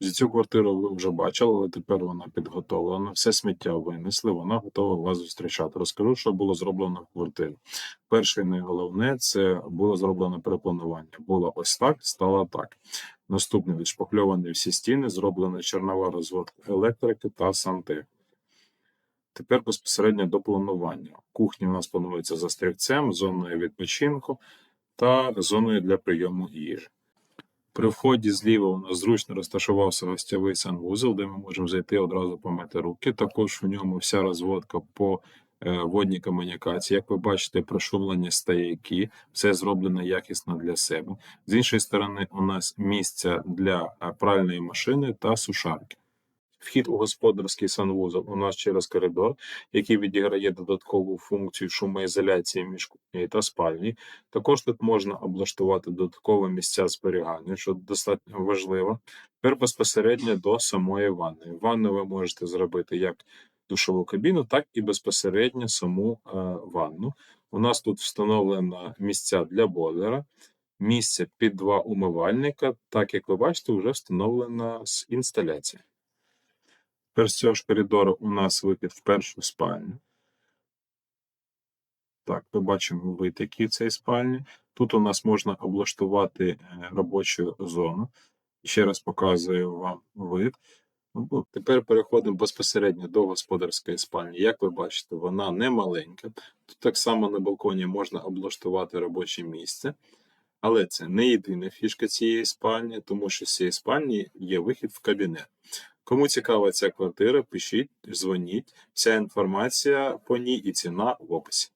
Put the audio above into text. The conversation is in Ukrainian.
Цю квартиру ви вже бачили, але тепер вона підготовлена. Все сміття винесли, вона готова вас зустрічати. Розкажу, що було зроблено в квартирі. Перше і найголовне це було зроблено перепланування. Було ось так, стало так. Наступне відшпакльовані всі стіни, зроблена чорнова розводка електрики та сантехніки. Тепер безпосередньо до планування. Кухня у нас планується за стрільцем, зоною відпочинку та зоною для прийому їжі. При вході зліва у нас зручно розташувався гостєвий санвузол, де ми можемо зайти одразу помити руки. Також в ньому вся розводка по е, водній комунікації. Як ви бачите, прошумлені стояки, все зроблено якісно для себе. З іншої сторони, у нас місця для е, пральної машини та сушарки. Вхід у господарський санвузол у нас через коридор, який відіграє додаткову функцію шумоізоляції між кухнею та спальні. Також тут можна облаштувати додаткові місця зберігання, що достатньо важливо. Тепер безпосередньо до самої ванни. Ванну ви можете зробити як душову кабіну, так і безпосередньо саму е, ванну. У нас тут встановлено місця для бойлера, місце під два умивальника. Так як ви бачите, вже встановлена інсталяція. Тепер з цього ж коридору у нас вихід в першу спальню. Так, ми бачимо витоки в цій спальні. Тут у нас можна облаштувати е, робочу зону. Ще раз показую вам вид. Ну, Тепер переходимо безпосередньо до господарської спальні. Як ви бачите, вона не маленька. Тут так само на балконі можна облаштувати робоче місце. Але це не єдина фішка цієї спальні, тому що з цієї спальні є вихід в кабінет. Кому цікава ця квартира, пишіть, дзвоніть. Вся інформація по ній і ціна в описі.